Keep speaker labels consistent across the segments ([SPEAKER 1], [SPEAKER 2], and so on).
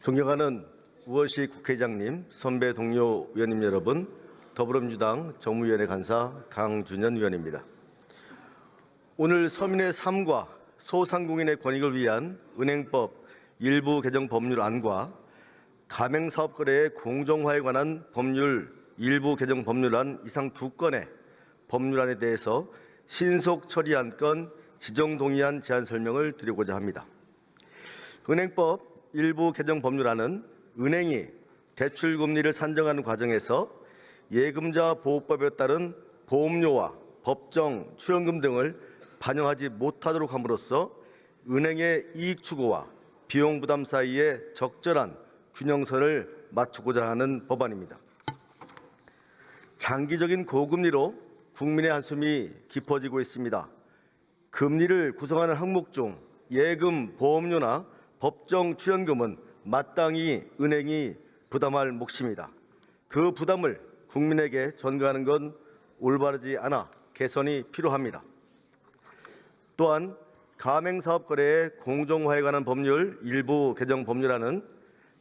[SPEAKER 1] 존경하는 우원식 국회의장님, 선배 동료 의원님 여러분, 더불어민주당 정무위원회 간사 강준현 의원입니다. 오늘 서민의 삶과 소상공인의 권익을 위한 은행법 일부 개정 법률안과 가맹사업 거래의 공정화에 관한 법률 일부 개정 법률안 이상 두 건의 법률안에 대해서 신속 처리한 건 지정 동의안 제안 설명을 드리고자 합니다. 은행법 일부 개정 법률안은 은행이 대출 금리를 산정하는 과정에서 예금자 보호법에 따른 보험료와 법정 출연금 등을 반영하지 못하도록 함으로써 은행의 이익 추구와 비용 부담 사이에 적절한 균형선을 맞추고자 하는 법안입니다. 장기적인 고금리로 국민의 한숨이 깊어지고 있습니다. 금리를 구성하는 항목 중 예금, 보험료나 법정 출연금은 마땅히 은행이 부담할 몫입니다. 그 부담을 국민에게 전가하는 건 올바르지 않아 개선이 필요합니다. 또한 가맹사업 거래의 공정화에 관한 법률 일부 개정 법률안은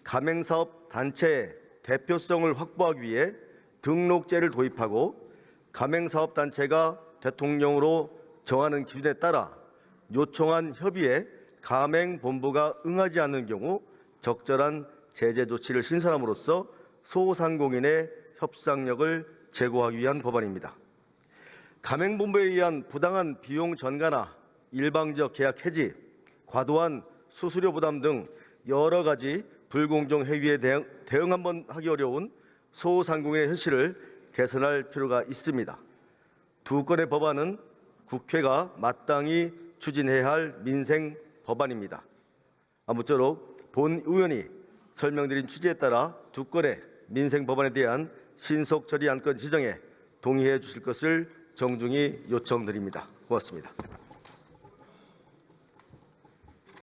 [SPEAKER 1] 가맹사업 단체의 대표성을 확보하기 위해 등록제를 도입하고 가맹사업 단체가 대통령으로 정하는 기준에 따라 요청한 협의에 가맹본부가 응하지 않는 경우 적절한 제재 조치를 신설함으로써 소상공인의 협상력을 제고하기 위한 법안입니다. 가맹본부에 의한 부당한 비용 전가나 일방적 계약 해지, 과도한 수수료 부담 등 여러 가지 불공정 행위에 대응, 대응 한번 하기 어려운 소상공인의 현실을 개선할 필요가 있습니다. 두 건의 법안은 국회가 마땅히 추진해야 할 민생 법안입니다. 아무쪼록 본 의원이 설명드린 취지에 따라 두 건의 민생 법안에 대한 신속 처리 안건 지정에 동의해 주실 것을 정중히 요청드립니다. 고맙습니다.